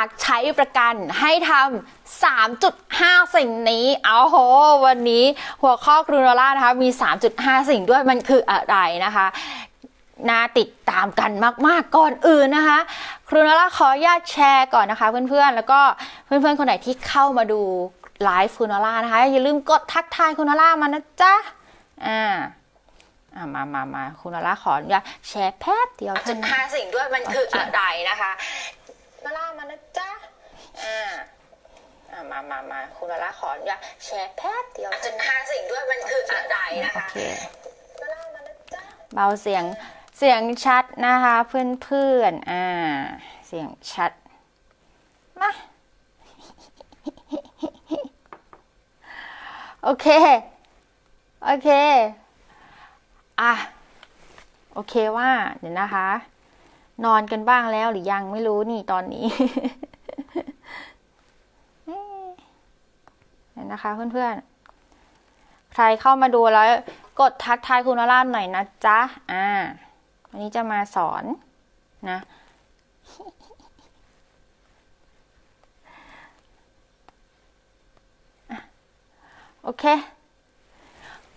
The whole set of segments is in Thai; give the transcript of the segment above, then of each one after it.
ากใช้ประกันให้ทำ3.5 สิ่งนี้ เอาโห วันนี้หัวข้อกรูโนล่านะคะ มี 3.5 สิ่งด้วยมันคืออะไรนะคะน่าติดตามกันมาก ๆ ก่อนอื่นนะคะ ครูนล่าขออนุญาตแชร์ก่อนนะคะ เพื่อน ๆ แล้วก็เพื่อน ๆ คนไหนที่เข้ามาดูไลฟ์ครูนล่านะคะ อย่าลืมกดทักทายครูนล่ามานะจ๊ะ อ่าอ่ามามามาคุณลาล่าขออนุญาตแชร์แป๊บเดียวจุดห้าสิ่งด้วยมันคืออะไรนะคะ ลาล่ามานะจ๊ะอ่าอ่ามามามาคุณลาล่าขออนุญาตแชร์แป๊บเดียวจุดห้าสิ่งด้วยมันคืออะไรนะคะลาล่ามานะจ๊ะเบาเสียงเสียงชัดนะคะเพื่อนเพื่อนๆอ่า เสียงชัด มา โอเค โอเค อะ โอเคว่า เดี๋ยวนะคะ นอนกันบ้างแล้วหรือยังไม่รู้นี่ตอนนี้เอ๊ะเดี๋ยนะคะเพื่อนๆ ใครเข้ามาดูแล้ว กดทักทายคุณวราหน่อยนะจ๊ะ อ่า วันนี้จะมาสอนนะ โอเค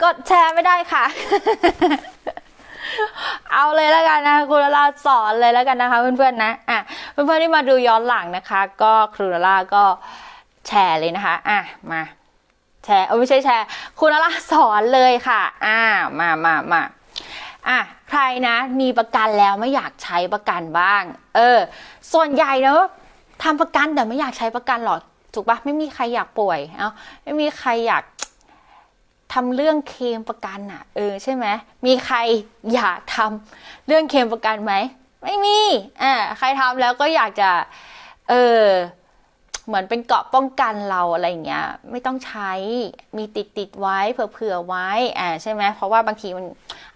กดแชร์ไม่ได้ค่ะ เอาเลยแล้วกันนะคะครูลาลาสอนเลยแล้วกันนะคะเพื่อนๆนะอะเพื่อนๆที่มาดูย้อนหลังนะคะ ก็ครูลาลาก็แชร์เลยนะคะอะมาแชร์เออไม่ใช่แชร์ครูลาลาสอนเลยค่ะอ่ามามามาอะใครนะมีประกันแล้วไม่อยากใช้ประกันบ้าง เออ ส่วนใหญ่เนอะทำประกันแต่ไม่อยากใช้ประกันหรอกถูกปะไม่มีใครอยากป่วยเอ้าไม่มีใครอยาก ทำเรื่องเคลมประกันอะเออใช่ไหมมีใครอยากทำเรื่องเคลมประกันไหมไม่มีอ่าใครทำแล้วก็อยากจะ เออเหมือนเป็นเกราะป้องกันเราอะไรอย่างเงี้ย ไม่ต้องใช้มีติดติดไว้เผื่อไว้อ่าใช่ไหมเพราะว่าบางทีมัน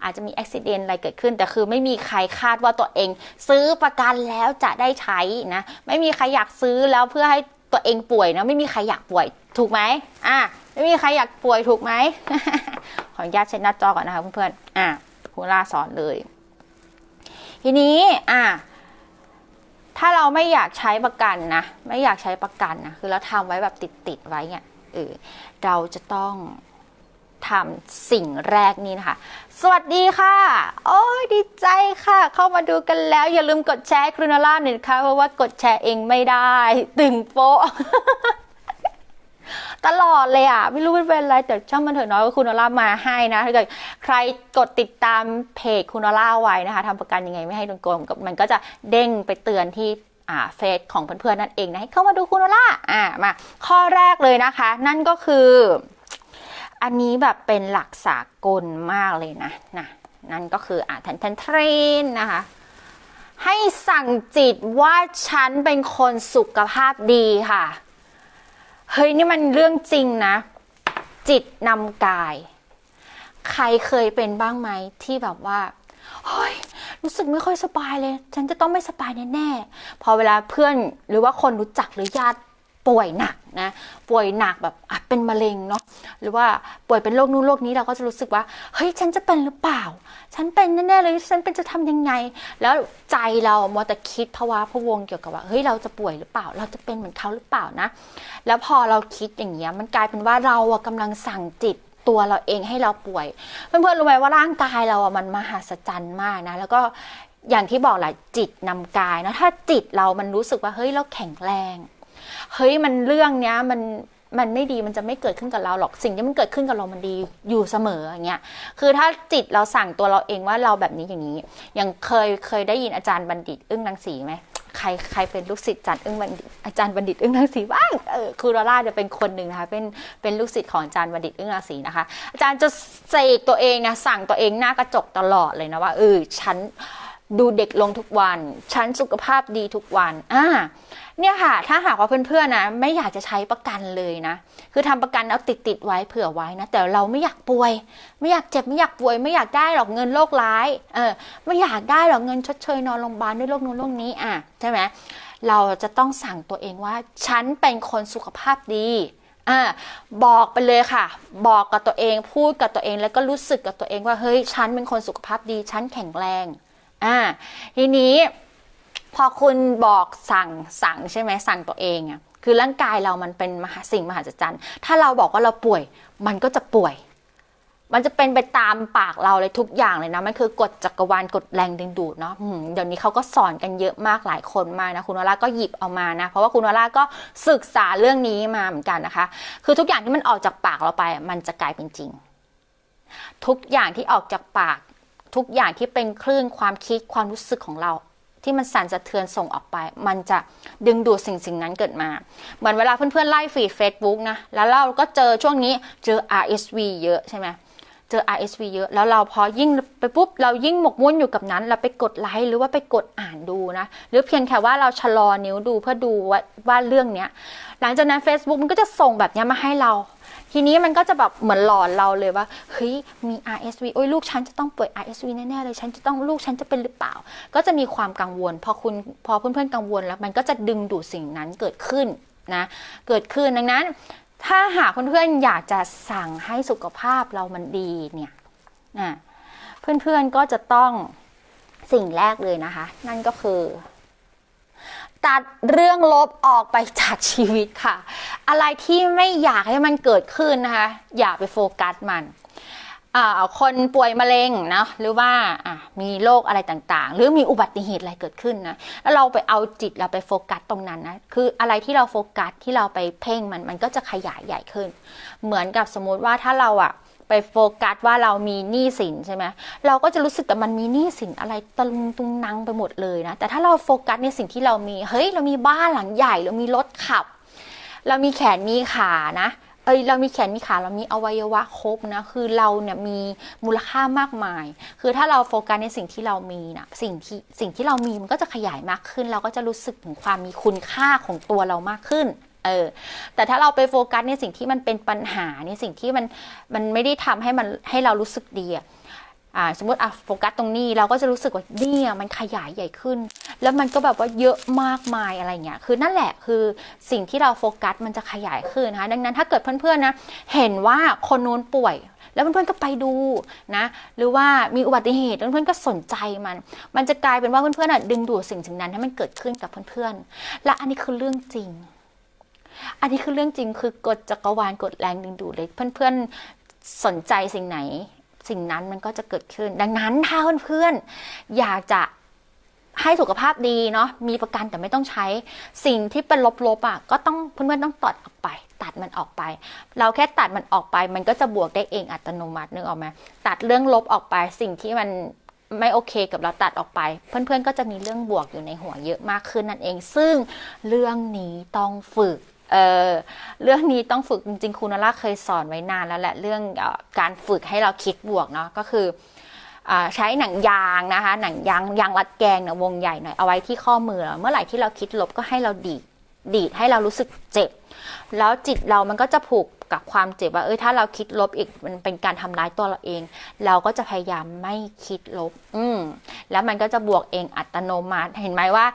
อาจจะมีอุบิเหตุอะไรเกิดขึ้น แต่คือไม่มีใครคาดว่าตัวเอง ซื้อประกันแล้วจะได้ใช้นะ ไม่มีใครอยากซื้อแล้วเพื่อให้ ตัวเองป่วยนะไม่มีใครอยากป่วยถูกไหมอะไม่มีใครอยากป่วยถูกไหมขออนุญาตเช็ดหน้าจอก่อนนะคะเพื่อนๆอะคุณล่าสอนเลย ทีนี้อะถ้าเราไม่อยากใช้ประกันนะไม่อยากใช้ประกันนะคือเราทำไว้แบบติดๆไว้เนี่ยเออเราจะต้องทำสิ่งแรกนี้นะคะ สวัสดีค่ะ โอ้ยดีใจค่ะ เข้ามาดูกันแล้ว อย่าลืมกดแชร์ครูนล่าหน่อยนะคะเพราะว่ากดแชร์เองไม่ได้ ตึงโป๊ะ ตลอดเลยอะ ไม่รู้เป็นอะไร แต่ช่างมันเถอะน้อยว่าคุณอล่ามาให้นะถ้าเกิดใครกดติดตามเพจคุณอล่าไว้นะคะทำประกันยังไงไม่ให้โดนโกงกมันก็จะเด้งไปเตือนที่อ่าเฟซของเพื่อนๆนั่นเองนะให้เข้ามาดูคุณอล่าอ่ามาข้อแรกเลยนะคะ นั่นก็คือ อันนี้แบบเป็นหลักสากลมากเลยนะนะนั่นก็คืออ่าทันทันเทรนนะคะ ให้สั่งจิตว่าฉันเป็นคนสุขภาพดีค่ะ เฮ้ยนี่มันเรื่องจริงนะ จิตนำกาย ใครเคยเป็นบ้างไหมที่แบบว่าเฮ้ยรู้สึกไม่ค่อยสบายเลย ฉันจะต้องไม่สบายแน่ๆ พอเวลาเพื่อนหรือว่าคนรู้จักหรือญาติ ป่วยหนักนะป่วยหนักแบบเป็นมะเร็งเนาะหรือว่าป่วยเป็นโรคนู้นโรคนี้เราก็จะรู้สึกว่าเฮ้ยฉันจะเป็นหรือเปล่า ฉันเป็นแน่ๆเลยฉันเป็นจะทำยังไง แล้วใจเรามัวแต่คิดภาวะพวงเกี่ยวกับว่าเฮ้ยเราจะป่วยหรือเปล่า เราจะเป็นเหมือนเขาหรือเปล่านะ แล้วพอเราคิดอย่างเงี้ยมันกลายเป็นว่าเราอะกำลังสั่งจิตตัวเราเองให้เราป่วย เพื่อนๆรู้ไหมว่าร่างกายเราอะมันมหัศจรรย์มากนะแล้วก็อย่างที่บอกแหละจิตนำกายนะถ้าจิตเรามันรู้สึกว่าเฮ้ยเราแข็งแรง เฮ้ยมันเรื่องเนี้ยมันมันไม่ดีมันจะไม่เกิดขึ้นกับเราหรอกสิ่งที่มันเกิดขึ้นกับเรามันดีอยู่เสมออย่างเงี้ยคือถ้าจิตเราสั่งตัวเราเองว่าเราแบบนี้อย่างนี้อย่างเคยเคยได้ยินอาจารย์บัณฑิต อึ้งนางศรีไหมใครใครเป็นลูกศิษย์อาจารย์อึ้งบัณฑิตอาจารย์บัณฑิตอึ้งนางศรีบ้างเออครูลาล่าจะเป็นคนหนึ่งนะคะเป็นเป็นลูกศิษย์ของอาจารย์บัณฑิตอึ้งนางศรีนะคะ อาจารย์จะเสกตัวเองนะสั่งตัวเองหน้ากระจกตลอดเลยนะว่าเออฉัน ดูเด็กลงทุกวัน ฉันสุขภาพดีทุกวัน อ่า เนี่ยค่ะ ถ้าหากว่าเพื่อนๆนะ ไม่อยากจะใช้ประกันเลยนะ คือทำประกันเอาติดติดๆไว้เผื่อไว้นะ แต่เราไม่อยากป่วย ไม่อยากเจ็บ ไม่อยากป่วย ไม่อยากได้หรอกเงินโรคร้าย เออ ไม่อยากได้หรอกเงินชดเชยนอนโรงพยาบาลด้วยโรคนู้นโรคนี้ อะใช่ไหมเราจะต้องสั่งตัวเองว่า ฉันเป็นคนสุขภาพดีอ่าบอกไปเลยค่ะ บอกกับตัวเอง พูดกับตัวเอง แล้วก็รู้สึกกับตัวเองว่า เฮ้ย ฉันเป็นคนสุขภาพดี ฉันแข็งแรง อ่าทีนี้พอคุณบอกสั่งสั่งใช่ไหมสั่งตัวเองอะคือร่างกายเรามันเป็นมหาสิ่งมหัศจรรย์ ถ้าเราบอกว่าเราป่วย มันก็จะป่วย มันจะเป็นไปตามปากเราเลยทุกอย่างเลยนะ มันคือกฎจักรวาลกฎแรงดึงดูดเนาะเดี๋ยวนี้เขาก็สอนกันเยอะมากหลายคนมากนะ คุณวราก็หยิบเอามานะ เพราะว่าคุณวราก็ศึกษาเรื่องนี้มาเหมือนกันนะคะ คือทุกอย่างที่มันออกจากปากเราไป มันจะกลายเป็นจริง ทุกอย่างที่ออกจากปาก ทุกอย่างที่เป็นคลื่นความคิดความรู้สึกของเรา ที่มันสั่นสะเทือนส่งออกไป มันจะดึงดูดสิ่งสิ่งนั้นเกิดมา เหมือนเวลาเพื่อนๆไล่ฟีด Facebook นะ แล้วเราก็เจอช่วงนี้เจอ RSV เยอะใช่ไหมเจอ RSV เยอะแล้วเราพอยิ่งไปปุ๊บเรายิ่งหมกมุ่นอยู่กับนั้น เราไปกดไลค์หรือว่าไปกดอ่านดูนะ หรือเพียงแค่ว่าเราชะลอนิ้วดูเพื่อดูว่าว่าเรื่องเนี้ย หลังจากนั้น Facebook มันก็จะส่งแบบนี้มาให้เรา ทีนี้มันก็จะแบบเหมือนหลอนเราเลยว่าเฮ้ยมี RSV โอ้ยลูกฉันจะต้องป่วย RSV แน่ๆเลยฉันจะต้องลูกฉันจะเป็นหรือเปล่า ก็จะมีความกังวล พอคุณพอเพื่อนๆกังวลแล้วมันก็จะดึงดูดสิ่งนั้นเกิดขึ้นนะเกิดขึ้นดังนั้น ถ้าหากเพื่อนๆอยากจะสั่งให้สุขภาพเรามันดีเนี่ยนะเพื่อนๆก็จะต้องสิ่งแรกเลยนะคะ นั่นก็คือ ตัดเรื่องลบออกไปจากชีวิตค่ะ อะไรที่ไม่อยากให้มันเกิดขึ้นนะคะ อย่าไปโฟกัสมันคนป่วยมะเร็งนะหรือว่ามีโรคอะไรต่างๆ หรือมีอุบัติเหตุอะไรเกิดขึ้นนะแล้วเราไปเอาจิตเราไปโฟกัสตรงนั้นนะคืออะไรที่เราโฟกัสที่เราไปเพ่งมันมันก็จะขยายใหญ่ขึ้น เหมือนกับสมมติว่าถ้าเราอะ ไปโฟกัสว่าเรามีหนี้สินใช่ไหมเราก็จะรู้สึกแต่มันมีหนี้สินอะไรตะลุงตุงนังไปหมดเลยนะ แต่ถ้าเราโฟกัสในสิ่งที่เรามี เฮ้ย เรามีบ้านหลังใหญ่ เรามีรถขับ เรามีแขนมีขานะ เอ้ย เรามีแขนมีขา เรามีอวัยวะครบนะ คือเราเนี่ยมีมูลค่ามากมาย คือถ้าเราโฟกัสในสิ่งที่เรามีนะ สิ่งที่สิ่งที่เรามีมันก็จะขยายมากขึ้น เราก็จะรู้สึกถึงความมีคุณค่าของตัวเรามากขึ้น เออแต่ถ้าเราไปโฟกัสในสิ่งที่มันเป็นปัญหาในสิ่งที่มันมันไม่ได้ทำให้มันให้เรารู้สึกดีอ่าสมมติอะโฟกัสตรงนี้เราก็จะรู้สึกว่าเนี่ยมันขยายใหญ่ขึ้น แล้วมันก็แบบว่าเยอะมากมายอะไรเงี้ยคือนั่นแหละคือสิ่งที่เราโฟกัสมันจะขยายขึ้นนะคะดังนั้นถ้าเกิดเพื่อนๆนะเห็นว่าคนนู้นป่วย แล้วเพื่อนๆก็ไปดูนะหรือว่ามีอุบัติเหตุเพื่อนๆก็สนใจมัน มันจะกลายเป็นว่าเพื่อนๆอะดึงดูดสิ่งสิ่งนั้นให้มันเกิดขึ้นกับเพื่อนๆและอันนี้คือเรื่องจริง อันนี้คือเรื่องจริงคือกฎจักรวาลกฎแรงดึงดูดเลย เพื่อนๆสนใจสิ่งไหน สิ่งนั้นมันก็จะเกิดขึ้น ดังนั้นถ้าเพื่อนๆอยากจะให้สุขภาพดีเนาะมีประกันแต่ไม่ต้องใช้สิ่งที่เป็นลบๆอะก็ต้องเพื่อนๆต้องตัดออกไป ตัดมันออกไป เราแค่ตัดมันออกไป มันก็จะบวกได้เองอัตโนมัตินึกออกไหมตัดเรื่องลบออกไป สิ่งที่มันไม่โอเคกับเราตัดออกไป เพื่อนๆก็จะมีเรื่องบวกอยู่ในหัวเยอะมากขึ้นนั่นเอง ซึ่งเรื่องนี้ต้องฝึก เออเรื่องนี้ต้องฝึกจริงๆครูนราเคยสอนไว้นานแล้วแหละเรื่องอการฝึกให้เราคิดบวกเนาะก็คือใช้หนังยางนะคะ หนังยางยางรัดแกงเนี่ยวงใหญ่หน่อยเอาไว้ที่ข้อมือ เมื่อไหร่ที่เราคิดลบก็ให้เราดีดดีดให้เรารู้สึกเจ็บ แล้วจิตเรามันก็จะผูก กับความเจ็บว่าเอ้ยถ้าเราคิดลบอีกมันเป็นการทำร้ายตัวเราเอง เราก็จะพยายามไม่คิดลบ อืมแล้วมันก็จะบวกเองอัตโนมัติเห็นไหมว่า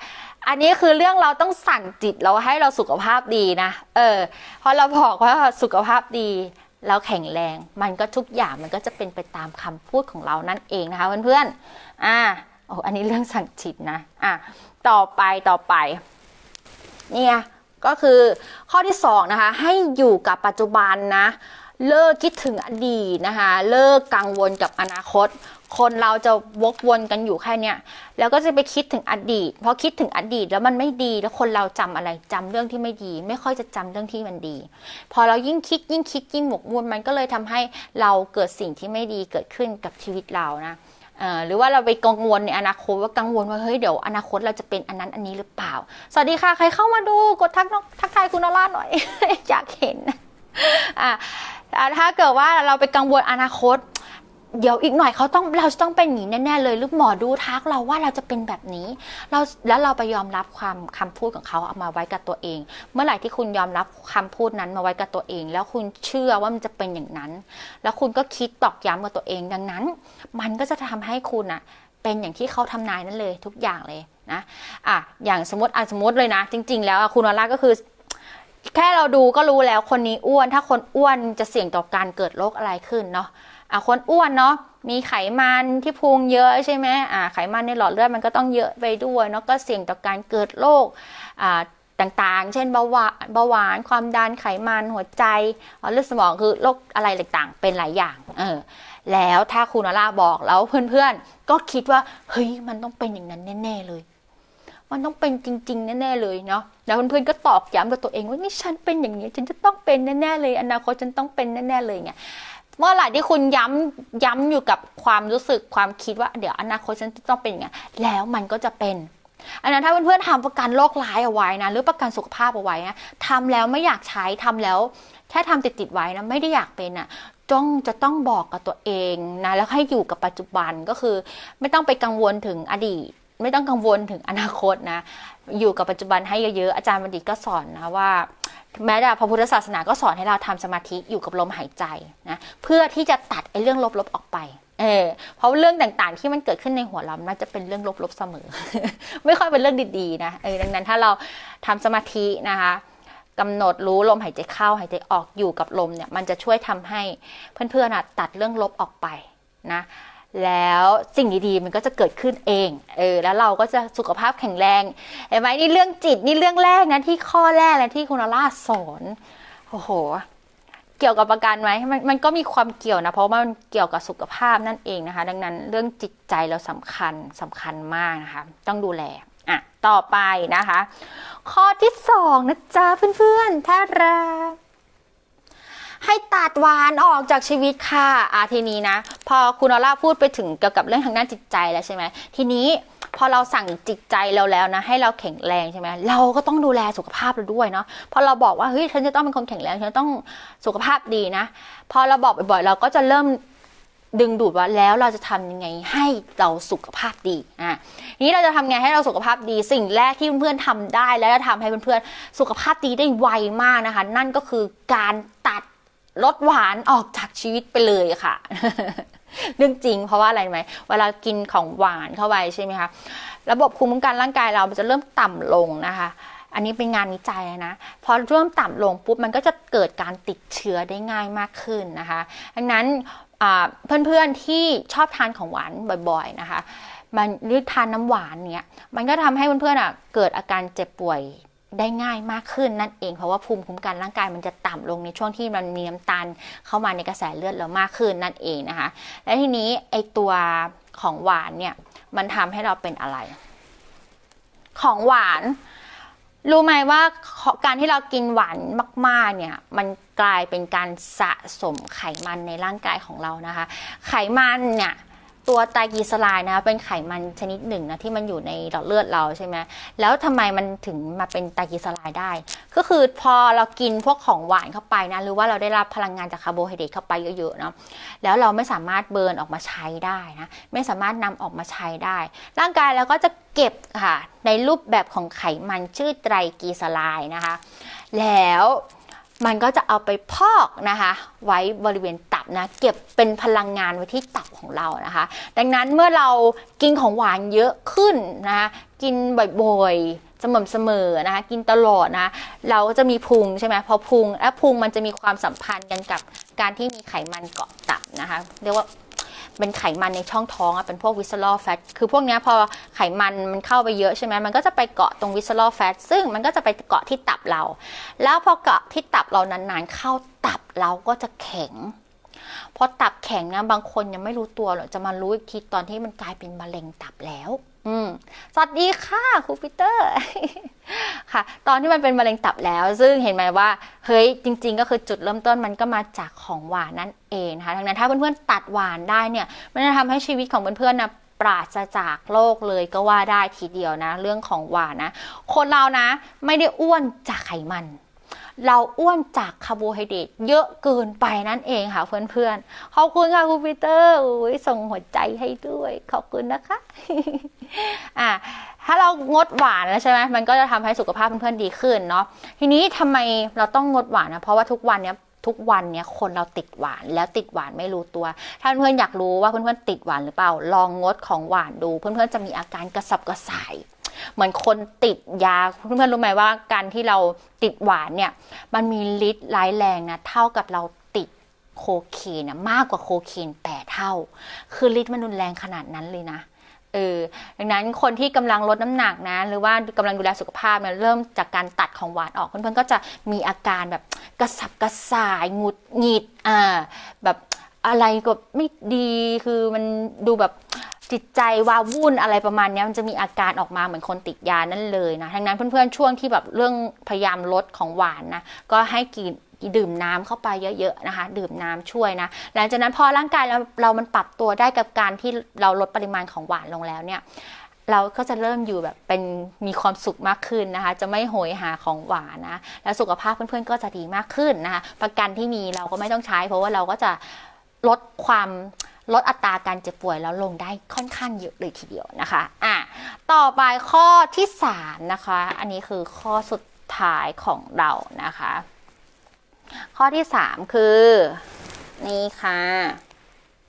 อันนี้คือเรื่องเราต้องสั่งจิตเราให้เราสุขภาพดีนะเออพอเราบอกว่าสุขภาพดีแล้วแข็งแรง มันก็ทุกอย่างมันก็จะเป็นไปตามคำพูดของเรานั่นเองนะคะเพื่อนๆอ่าโอ้อันนี้เรื่องสั่งจิตนะอะต่อไปต่อไป เนี่ยก็คือ ข้อที่สองนะคะให้อยู่กับปัจจุบันนะเลิกคิดถึงอดีตนะคะ เลิกกังวลกับอนาคต คนเราจะวกวนกันอยู่แค่เนี้ยแล้วก็จะไปคิดถึงอดีตพอคิดถึงอดีตแล้วมันไม่ดี แล้วคนเราจำอะไรจำเรื่องที่ไม่ดี ไม่ค่อยจะจำเรื่องที่มันดี พอเรายิ่งคิดยิ่งคิดยิ่งหมกมุ่นมันก็เลยทำให้เราเกิดสิ่งที่ไม่ดีเกิดขึ้นกับชีวิตเรานะ หรือว่าเราไปกังวลในอนาคตว่ากังวลว่าเฮ้ยเดี๋ยวอนาคตเราจะเป็นอันนั้นอันนี้หรือเปล่า สวัสดีค่ะ ใครเข้ามาดูกดทักน้องทักทายคุณนราหน่อย อยากเห็นอะอะถ้าเกิดว่าเราไปกังวลอนาคต เดี๋ยวอีกหน่อยเขาต้องเราจะต้องเป็นอย่างนี้แน่ๆเลยหรือหมอดูทักเราว่าเราจะเป็นแบบนี้ เราแล้วเราไปยอมรับความคำพูดของเขาเอามาไว้กับตัวเอง เมื่อไหร่ที่คุณยอมรับคำพูดนั้นมาไว้กับตัวเอง แล้วคุณเชื่อว่ามันจะเป็นอย่างนั้น แล้วคุณก็คิดตอกย้ำกับตัวเองดังนั้น มันก็จะทำให้คุณอะเป็นอย่างที่เขาทำนายนั่นเลยทุกอย่างเลยนะอะอย่างสมมติอะสมมติเลยนะ จริง ๆ แล้วอะคุณวราก็คือแค่เราดูก็รู้แล้วคนนี้อ้วน ถ้าคนอ้วนจะเสี่ยงต่อการเกิดโรคอะไรขึ้นเนาะ อะคนอ้วนเนาะมีไขมันที่พุงเยอะใช่ไหมอ่าไขมันในหลอดเลือดมันก็ต้องเยอะไปด้วยเนาะก็เสี่ยงต่อการเกิดโรคอ่าต่างๆ เช่นเบาหวานเบาหวาน ความดันไขมันหัวใจหลอดเลือดสมองคือโรคอะไรต่างๆ เป็นหลายอย่าง เออ แล้วถ้าคุณอล่าบอกแล้วเพื่อนๆ ก็คิดว่า เฮ้ย มันต้องเป็นอย่างนั้นแน่ ๆ เลย มันต้องเป็นจริง ๆ แน่ ๆ เลยเนาะ แล้วเพื่อนๆ ก็ตอกย้ำกับตัวเองว่านี่ฉันเป็นอย่างนี้ ฉันจะต้องเป็นแน่ ๆ เลย อนาคตฉันต้องเป็นแน่ ๆ เลยเนี่ย เมื่อไหร่ที่คุณย้ำย้ำอยู่กับความรู้สึกความคิดว่า เดี๋ยวอนาคตฉันต้องเป็นอย่างนี้แล้วมันก็จะเป็นอันนั้นถ้าเพื่อนๆทำประกันโรคร้ายเอาไว้นะหรือประกันสุขภาพเอาไว้นะทำแล้วไม่อยากใช้ทำแล้ว แค่ทำติดๆไว้นะไม่ได้อยากเป็นอะต้องจะต้องบอกกับตัวเองนะแล้วให้อยู่กับปัจจุบันก็คือ ไม่ต้องไปกังวลถึงอดีต ไม่ต้องกังวลถึงอนาคตนะ อยู่กับปัจจุบันให้เยอะๆอาจารย์บัณฑิตก็สอนนะว่า แม้แต่พระพุทธศาสนาก็สอนให้เราทำสมาธิอยู่กับลมหายใจนะเพื่อที่จะตัดไอ้เรื่องลบๆออกไปเออเพราะเรื่องต่างๆที่มันเกิดขึ้นในหัวเรามันจะเป็นเรื่องลบๆเสมอ ไม่ค่อยเป็นเรื่องดีๆนะเออดังนั้นถ้าเราทำสมาธินะคะกำหนดรู้ลมหายใจเข้าหายใจออกอยู่กับลมเนี่ยมันจะช่วยทำให้เพื่อนๆนะตัดเรื่องลบออกไปนะ แล้วสิ่งดีๆมันก็จะเกิดขึ้นเอง เออ แล้วเราก็จะสุขภาพแข็งแรง เห็นไหมนี่เรื่องจิตนี่เรื่องแรกนะที่ข้อแรกเลยที่คุณอาล่าสอนโอ้โห เกี่ยวกับประกันไหมมันมันก็มีความเกี่ยวนะ เพราะว่ามันเกี่ยวกับสุขภาพนั่นเองนะคะ ดังนั้นเรื่องจิตใจเราสำคัญสำคัญมากนะคะ ต้องดูแล อะ ต่อไปนะคะ ข้อที่สองนะจ๊ะเพื่อนๆ ถ้ารา ให้ตัดหวานออกจากชีวิตค่ะอาทีนี้นะ พอคุณออร่าพูดไปถึงเกี่ยวกับเรื่องทางด้านจิตใจแล้วใช่ไหมทีนี้พอเราสั่งจิตใจเราแล้วนะ ให้เราแข็งแรงใช่ไหมเราก็ต้องดูแลสุขภาพเราด้วยเนาะพอเราบอกว่าเฮ้ยฉันจะต้องเป็นคนแข็งแรงฉันต้องสุขภาพดีนะ พอเราบอกบ่อยๆเราก็จะเริ่มดึงดูดว่าแล้วเราจะทำยังไงให้เราสุขภาพดีอะทีนี้เราจะทำไงให้เราสุขภาพดี สิ่งแรกที่เพื่อนๆทำได้ แล้วจะทำให้เพื่อนๆสุขภาพดีได้ไวมากนะคะ นั่นก็คือการตัด ลดหวานออกจากชีวิตไปเลยค่ะเรื่องจริงเพราะว่าอะไรไหมเวลากินของหวานเข้าไปใช่ไหมคะระบบภูมิคุ้มกันร่างกายเราจะเริ่มต่ำลงนะคะ อันนี้เป็นงานวิจัยนะพอเริ่มต่ำลงปุ๊บมันก็จะเกิดการติดเชื้อได้ง่ายมากขึ้นนะคะดังนั้นเพื่อนๆที่ชอบทานของหวานบ่อย ๆนะคะ มันหรือทานน้ำหวานเนี้ยมันก็ทำให้เพื่อนๆอะเกิดอาการเจ็บป่วย ได้ง่ายมากขึ้นนั่นเองเพราะว่าภูมิคุ้มกันร่างกายมันจะต่ำลงในช่วงที่มันมีน้ำตาลเข้ามาในกระแสเลือดเรามากขึ้นนั่นเองนะคะ และทีนี้ไอตัวของหวานเนี่ยมันทำให้เราเป็นอะไร ของหวานรู้ไหมว่าการที่เรากินหวานมาก ๆ เนี่ยมันกลายเป็นการสะสมไขมันในร่างกายของเรานะคะ ไขมันเนี่ย ตัวไตรกลีเซอไรด์นะเป็นไขมันชนิดหนึ่งนะที่มันอยู่ในหลอดเลือดเราใช่ไหมแล้วทำไมมันถึงมาเป็นไตรกลีเซอไรด์ได้ ก็คือพอเรากินพวกของหวานเข้าไปนะหรือว่าเราได้รับพลังงานจากคาร์โบไฮเดรตเข้าไปเยอะๆเนาะแล้วเราไม่สามารถเบิร์นออกมาใช้ได้นะไม่สามารถนำออกมาใช้ได้ ร่างกายเราก็จะเก็บค่ะในรูปแบบของไขมันชื่อไตรกลีเซอไรด์นะคะ แล้ว มันก็จะเอาไปพอกนะคะ ไว้บริเวณตับนะ เก็บเป็นพลังงานไว้ที่ตับของเรานะคะ ดังนั้นเมื่อเรากินของหวานเยอะขึ้นนะคะกินบ่อยๆ สม่ำเสมอนะคะ กินตลอดนะ เราก็จะมีพุงใช่ไหมพอพุง และพุงมันจะมีความสัมพันธ์กันกับการที่มีไขมันเกาะตับนะคะ เรียกว่า เป็นไขมันในช่องท้องอะเป็นพวกวิสเ e อ a แฟตคือพวกนี้พอไขมันมันเข้าไปเยอะใช่ไหมมันก็จะไปเกาะตรงวิสเ e อ a แฟตซึ่งมันก็จะไปเกาะที่ตับเรา แล้วพอเกาะที่ตับเรานานๆ เข้าตับเราก็จะแข็งพอตับแข็งนะบางคนยังไม่รู้ตัวหรอกจะมารู้อีกทีตอนที่มันกลายเป็นมะเร็งตับแล้ว อืมสวัสดีค่ะครูปีเตอร์ ค่ะ ตอนที่มันเป็นมะเร็งตับแล้ว ซึ่งเห็นไหมว่า เฮ้ย จริง ๆ ก็คือจุดเริ่มต้นมันก็มาจากของหวานนั่นเองนะคะดังนั้นถ้าเพื่อนๆตัดหวานได้เนี่ย มันจะทำให้ชีวิตของเพื่อนๆนะปราศจากโรคเลยก็ว่าได้ทีเดียวนะ เรื่องของหวานนะ คนเรานะ ไม่ได้อ้วนจากไขมัน เราอ้วนจากคาร์โบไฮเดรตเยอะเกินไปนั่นเองค่ะเพื่อนๆ ขอบคุณค่ะคุณปีเตอร์อุ้ยส่งหัวใจให้ด้วย ขอบคุณนะคะอะถ้าเรางดหวานแล้วใช่ไหมมันก็จะทำให้สุขภาพเพื่อนๆดีขึ้นเนาะทีนี้ทำไมเราต้องงดหวานนะเพราะว่าทุกวันเนี้ยทุกวันเนี้ยคนเราติดหวานแล้วติดหวานไม่รู้ตัว ถ้าเพื่อนๆอยากรู้ว่าเพื่อนๆติดหวานหรือเปล่า ลองงดของหวานดู เพื่อนๆจะมีอาการกระสับกระส่าย เหมือนคนติดยาเพื่อนรู้ไหมว่าการที่เราติดหวานเนี่ยมันมีฤทธิ์ร้ายแรงนะเท่ากับเราติดโคเคนนะมากกว่าโคเคนแปดเท่า คือฤทธิ์มันรุนแรงขนาดนั้นเลยนะเออดังนั้นคนที่กำลังลดน้ำหนักนะ หรือว่ากำลังดูแลสุขภาพเนี่ยเริ่มจากการตัดของหวานออกเพื่อนๆก็จะมีอาการแบบกระสับกระส่ายงุดหงิดอ่าแบบอะไรก็ไม่ดีคือมันดูแบบ จิตใจวาวุ่นอะไรประมาณนี้มันจะมีอาการออกมาเหมือนคนติดยานั่นเลยนะดังนั้นเพื่อนๆช่วงที่แบบเรื่องพยายามลดของหวานนะก็ให้กินดื่มน้ำเข้าไปเยอะๆนะคะ ดื่มน้ำช่วยนะ หลังจากนั้นพอร่างกายเราเรามันปรับตัวได้กับการที่เราลดปริมาณของหวานลงแล้วเนี่ย เราก็จะเริ่มอยู่แบบเป็นมีความสุขมากขึ้นนะคะ จะไม่โหยหาของหวานนะ แล้วสุขภาพเพื่อนๆก็จะดีมากขึ้นนะคะ ประกันที่มีเราก็ไม่ต้องใช้ เพราะว่าเราก็จะลดความ ลดอัตราการเจ็บป่วยแล้วลงได้ค่อนข้างเยอะเลยทีเดียวนะคะอะต่อไปข้อที่ 3 นะคะ อันนี้คือข้อสุดท้ายของเรานะคะ ข้อที่ 3 คือ นี่ค่ะ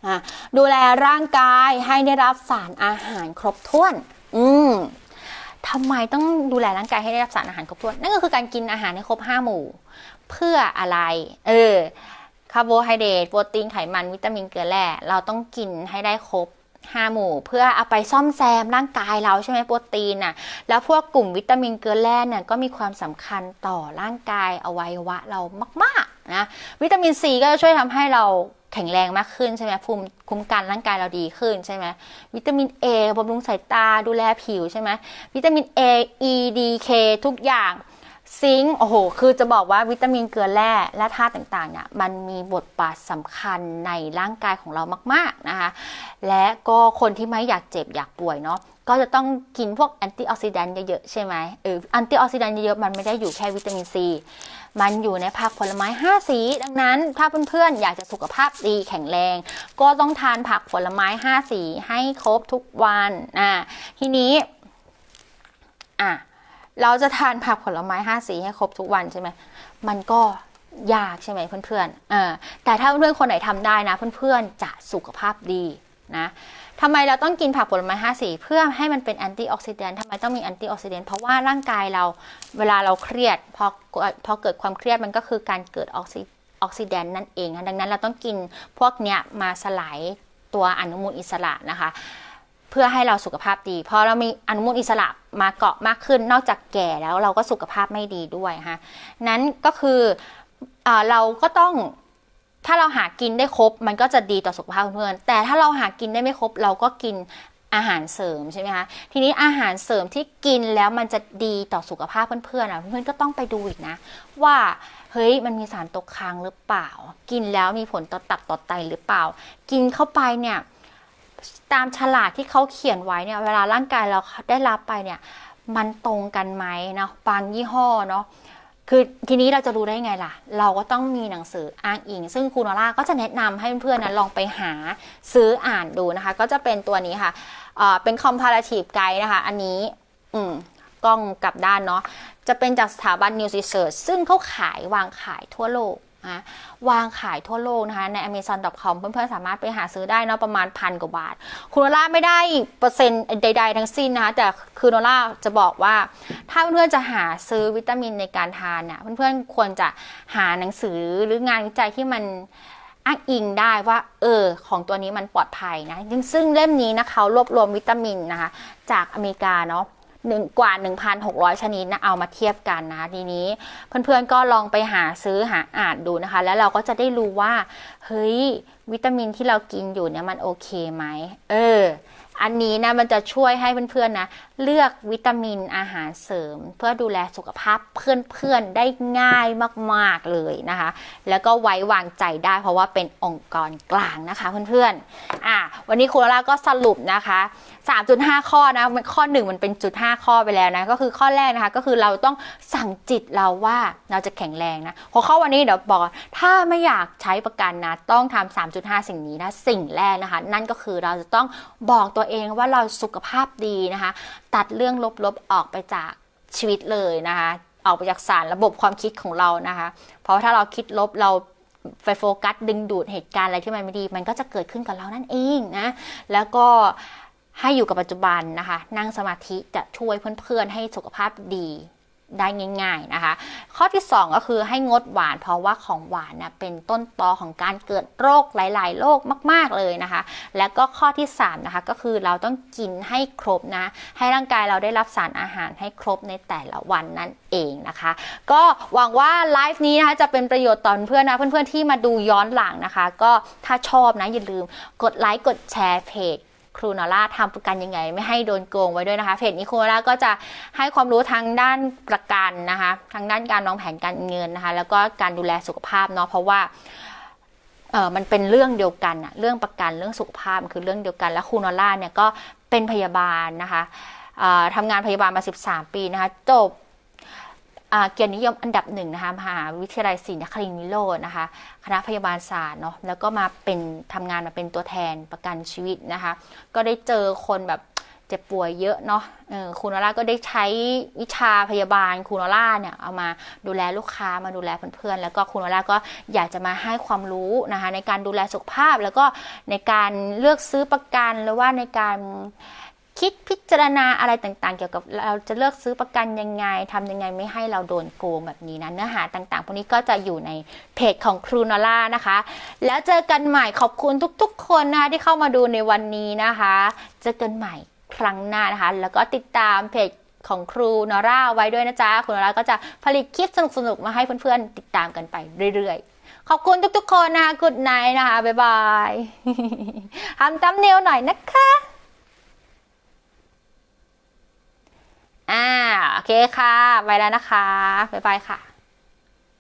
อะดูแลร่างกายให้ได้รับสารอาหารครบถ้วน อืมทำไมต้องดูแลร่างกายให้ได้รับสารอาหารครบถ้วน นั่นก็คือการกินอาหารให้ครบห้าหมู่ เพื่ออะไร เออ คาร์โบไฮเดรตโปรตีนไขมันวิตามินเกลือแร่เราต้องกินให้ได้ครบห้าหมู่เพื่อเอาไปซ่อมแซมร่างกายเราใช่ไหมโปรตีนน่ะแล้วพวกกลุ่มวิตามินเกลือแร่เนี่ยก็มีความสำคัญต่อร่างกายอวัยวะเรามากๆนะวิตามินซีก็จะช่วยทำให้เราแข็งแรงมากขึ้นใช่ไหมภูมิคุ้มกันร่างกายเราดีขึ้นใช่ไหมวิตามิน A บำรุงสายตาดูแลผิวใช่ไหมวิตามิน A E D K ทุกอย่าง ซิงค์โอ้โห คือจะบอกว่าวิตามินเกลือแร่และธาตุต่างๆเนี่ยมันมีบทบาทสำคัญในร่างกายของเรามากๆนะคะและก็คนที่ไม่อยากเจ็บอยากป่วยเนาะก็จะต้องกินพวกแอนตี้ออกซิแดนต์เยอะๆใช่ไหมเออแอนตี้ออกซิแดนต์เยอะๆมันไม่ได้อยู่แค่วิตามินซีมันอยู่ในผักผลไม้ 5 สี ดังนั้น ถ้าเพื่อนๆ อยากจะสุขภาพดีแข็งแรง ก็ต้องทานผักผลไม้ 5 สีให้ครบทุกวันอ่าทีนี้อะ เราจะทานผักผลไม้5สีให้ครบทุกวันใช่ไหมมันก็ยากใช่ไหมเพื่อนๆเออแต่ถ้าเพื่อนคนไหนทำได้นะ เพื่อนๆจะสุขภาพดีนะทำไมเราต้องกินผักผลไม้5สีเพื่อให้มันเป็นแอนตี้ออกซิแดนต์ทำไมต้องมีแอนตี้ออกซิแดนต์เพราะว่าร่างกายเราเวลาเราเครียดพอพอเกิดความเครียดมันก็คือการเกิดออกซิออกซิแดนต์นั่นเองดังนั้นเราต้องกินพวกเนี้ยมาสลายตัวอนุมูลอิสระนะคะ เพื่อให้เราสุขภาพดีพอเรามีอนุมูลอิสระมาเกาะมากขึ้น นอกจากแก่แล้วเราก็สุขภาพไม่ดีด้วยฮะนั้นก็คือเอเราก็ต้องถ้าเราหากินได้ครบ มันก็จะดีต่อสุขภาพเพื่อน แต่ถ้าเราหากินได้ไม่ครบ เราก็กินอาหารเสริมใช่ไหมคะ ทีนี้อาหารเสริมที่กินแล้วมันจะดีต่อสุขภาพเพื่อนๆอะเพื่อนก็ต้องไปดูอีกนะ ว่าเฮ้ยมันมีสารตกค้างหรือเปล่า กินแล้วมีผลต่อตับต่อไตหรือเปล่า กินเข้าไปเนี่ย ตามฉลากที่เขาเขียนไว้เนี่ยเวลาร่างกายเราได้รับไปเนี่ยมันตรงกันไหมเนาะบางยี่ห้อเนาะคือทีนี้เราจะรู้ได้ไงล่ะ เราก็ต้องมีหนังสืออ้างอิง ซึ่งคุณอล่าก็จะแนะนำให้เพื่อนๆนะลองไปหาซื้ออ่านดูนะคะ ก็จะเป็นตัวนี้ค่ะเป็น comparative guide นะคะ อันนี้ อืมกล้องกลับด้านเนาะจะเป็นจากสถาบัน New Research ซึ่งเขาขายวางขายทั่วโลก นะวางขายทั่วโลกนะคะใน amazon.com เพื่อนๆสามารถไปหาซื้อได้เนาะประมาณพันกว่าบาท คุณโนล่าไม่ได้เปอร์เซ็นต์ใด ๆ ทั้งสิ้นนะคะแต่คือโนล่าจะบอกว่า ถ้าเพื่อนๆจะหาซื้อวิตามินในการทานเนี่ยเพื่อนๆควรจะหาหนังสือหรืองานวิจัยที่มันอ้างอิงได้ว่า เออ ของตัวนี้มันปลอดภัยนะซึ่งเล่มนี้นะคะรวบรวมวิตามินนะคะจากอเมริกาเนาะ หนึ่งกว่า 1,600 ชนิดนะเอามาเทียบกันนะทีนี้ เพื่อนๆก็ลองไปหาซื้อหาอ่านดูนะคะ แล้วเราก็จะได้รู้ว่า เฮ้ย วิตามินที่เรากินอยู่เนี่ยมันโอเคไหมเออ อันนี้นะมันจะช่วยให้เพื่อนๆนะเลือกวิตามินอาหารเสริม เพื่อดูแลสุขภาพเพื่อนๆได้ง่ายมากๆเลยนะคะ แล้วก็ไว้วางใจได้เพราะว่าเป็นองค์กรกลางนะคะเพื่อนๆอะวันนี้ครูลาก็สรุปนะคะ 3.5 ข้อนะข้อ 1 มันเป็นจุด 5 ข้อไปแล้วนะก็คือข้อแรกนะคะก็คือเราต้องสั่งจิตเราว่าเราจะแข็งแรงนะหัวข้อวันนี้เดี๋ยวบอกถ้าไม่อยากใช้ประกันนะต้องทำ3.5 สิ่งนี้นะสิ่งแรกนะคะ นั่นก็คือเราจะต้องบอกตัวเองว่าเราสุขภาพดีนะคะ ตัดเรื่องลบๆออกไปจากชีวิตเลยนะคะ ออกไปจากสารระบบความคิดของเรานะคะ เพราะถ้าเราคิดลบเราไปโฟกัสดึงดูดเหตุการณ์อะไรที่มันไม่ดี มันก็จะเกิดขึ้นกับเรานั่นเองนะ แล้วก็ให้อยู่กับปัจจุบันนะคะ นั่งสมาธิจะช่วยเพื่อนๆให้สุขภาพดี ได้ง่าย ๆนะคะ ข้อที่ 2 ก็คือให้งดหวาน เพราะว่าของหวานนะเป็นต้นตอของการเกิดโรคหลาย ๆ โรคมาก ๆเลยนะคะ และก็ข้อที่ 3 นะคะ ก็คือเราต้องกินให้ครบนะ ให้ร่างกายเราได้รับสารอาหารให้ครบในแต่ละวันนั่นเองนะคะ ก็หวังว่าไลฟ์นี้นะคะจะเป็นประโยชน์ต่อเพื่อนนะเพื่อนๆที่มาดูย้อนหลังนะคะ ก็ถ้าชอบนะอย่าลืมกดไลค์กดแชร์เพจ ครูนอล่าทำประกันยังไง ไม่ให้โดนโกงไว้ด้วยนะคะเพจนี้ครูนอล่าก็จะให้ความรู้ทางด้านประกันนะคะทางด้านการวางแผนการเงินนะคะ แล้วก็การดูแลสุขภาพเนาะเพราะว่าเออมันเป็นเรื่องเดียวกันอะเรื่องประกันเรื่องสุขภาพคือเรื่องเดียวกัน และครูนอล่าเนี่ยก็เป็นพยาบาลนะคะทำงานพยาบาลมา 13 ปีนะคะ จบ เกียรตินิยมอันดับหนึ่งนะคะมหาวิทยาลัยศรีนครินทร์วิโรจน์นะคะ คณะพยาบาลศาสตร์เนาะแล้วก็มาเป็นทำงานมาเป็นตัวแทนประกันชีวิตนะคะ ก็ได้เจอคนแบบเจ็บป่วยเยอะเนาะครูนอล่าก็ได้ใช้วิชาพยาบาลครูนอล่าเนี่ยเอามาดูแลลูกค้ามาดูแลเพื่อนๆแล้วก็ครูนอล่าก็อยากจะมาให้ความรู้นะคะในการดูแลสุขภาพแล้วก็ในการเลือกซื้อประกันหรือว่าในการ คิดพิจารณาอะไรต่างๆ เกี่ยวกับเราจะเลือกซื้อประกันยังไงทำยังไงไม่ให้เราโดนโกงแบบนี้นะ เนื้อหาต่างๆ พวกนี้ก็จะอยู่ในเพจของครูนอล่านะคะ แล้วเจอกันใหม่ขอบคุณทุกๆ คนนะคะที่เข้ามาดูในวันนี้นะคะ เจอกันใหม่ครั้งหน้านะคะ แล้วก็ติดตามเพจของครูนอร่าไว้ด้วยนะจ๊ะครูนอร่าก็จะผลิตคลิปสนุกๆมาให้เพื่อนๆติดตามกันไปเรื่อยๆ ขอบคุณทุกๆคนนะคะกุดไนนะคะบ๊ายบายทำตั้มเนวหน่อยนะคะ อ่าโอเคค่ะ ไปแล้วนะคะ บ๊ายบายค่ะ